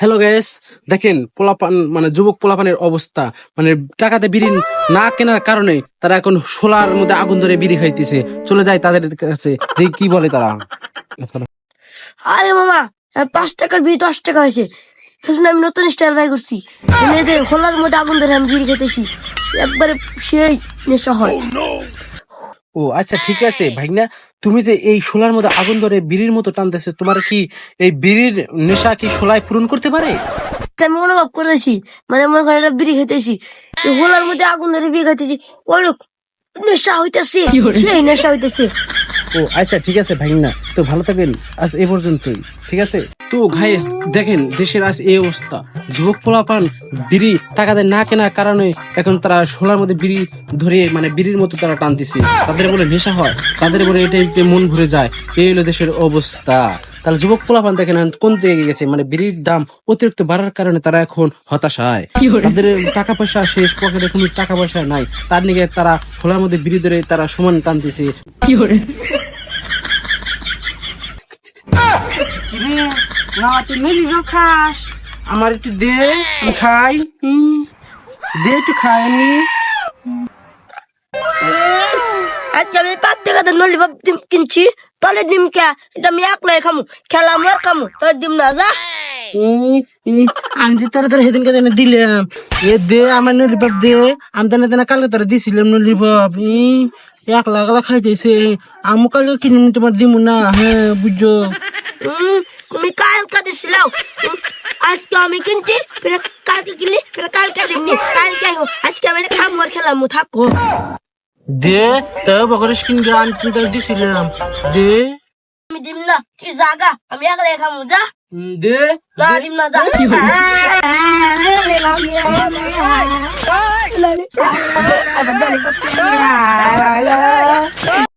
Hello gas দেখেন পোলাপান মানে যুবক পোলাপানের অবস্থা। মানে টাকাতে বিড়ি না কেনার কারণে তারা এখন শোলার মধ্যে আগুন ধরে বিড়ি খাইতেছে। চলে যায় তাদের কাছে দেখি কি বলে তারা। আরে মামা পাঁচ টাকার বিড়ি দশ টাকা হয়েছে। সেজন্য আমি নতুন স্টাইল বাই করছি। এনে খোলার মধ্যে আগুন ধরে আমি বিড়ি খেতেছি একবারে সেই নেশা হয়। ও আচ্ছা ঠিক আছে ভাইনা তুমি যে এই শোলার মধ্যে আগুন ধরে বিড়ির মতো টানতেছে তোমার কি এই বিড়ির নেশা কি শোলায় পূরণ করতে পারে? এটা আমি অনুভব করেছি মানে মনে করেন একটা বিড়ি খেতেছি এই হোলার মধ্যে আগুন ধরে বিড়ি খেতেছি অনেক নেশা হইতেছে সেই নেশা হইতেছে। ও আচ্ছা ঠিক আছে ভাইনা তো ভালো থাকবেন আজ এ পর্যন্তই ঠিক আছে? তো গাইস দেখেন দেশের আজ এই অবস্থা। যুবক পোলাপান বিড়ি টাকা দিয়ে না কেনার কারণে এখন তারা শোলার মধ্যে বিড়ি ধরে মানে বিড়ির মতো তারা টানতেছে। তাদের বলে নেশা হয় তাদের বলে এটাই যে মন ভরে যায় এই হলো দেশের অবস্থা। তাহলে যুবক পোলাপান দেখেন কোন জায়গায় গেছে? মানে বিড়ির দাম অতিরিক্ত বাড়ার কারণে তারা এখন হতাশায় তাদের টাকা পয়সা শেষ পকেটে কোনো টাকা পয়সা নাই। তার নিকে তারা খোলার মধ্যে বিড়ি ধরে তারা সমান টানতেছে। না তুই নইলি খাস। আমার একটু দে আমি খাই। হুম। দে একটু খাই আমি। আজকে আমি পাঁচ টাকা দিয়ে নলি ভাব ডিম কিনছি। তাহলে ডিম কে এটা আমি একলাই খামু। খেলাম আর খামু তাহলে ডিম না যা। আমি যে তোরা তোর সেদিনকে যেন দিলাম। এ দে আমার নলি নলিপাপ দে। আমি তেনে তেনে কালকে তোরা দিছিলাম নলিপাপ ই একলা একলা খাইতেছে। আমি কালকে কিনে তোমার দিমু না। হ্যাঁ বুঝছ? উম, তুমি কালকে দিছিলাও আজকে আমি কিনছি ফিরে কালকে কিনলি ফিরে কালকে দিমনি কালকে হোক আজকে আমি খামু আর খেলাম থাকো দে তো বকরিস কিনে আমি তোরা দিছিলাম দে আমি দিম না তুই জাগা আমি একলাই খামু যা দে না দিম না যা আবার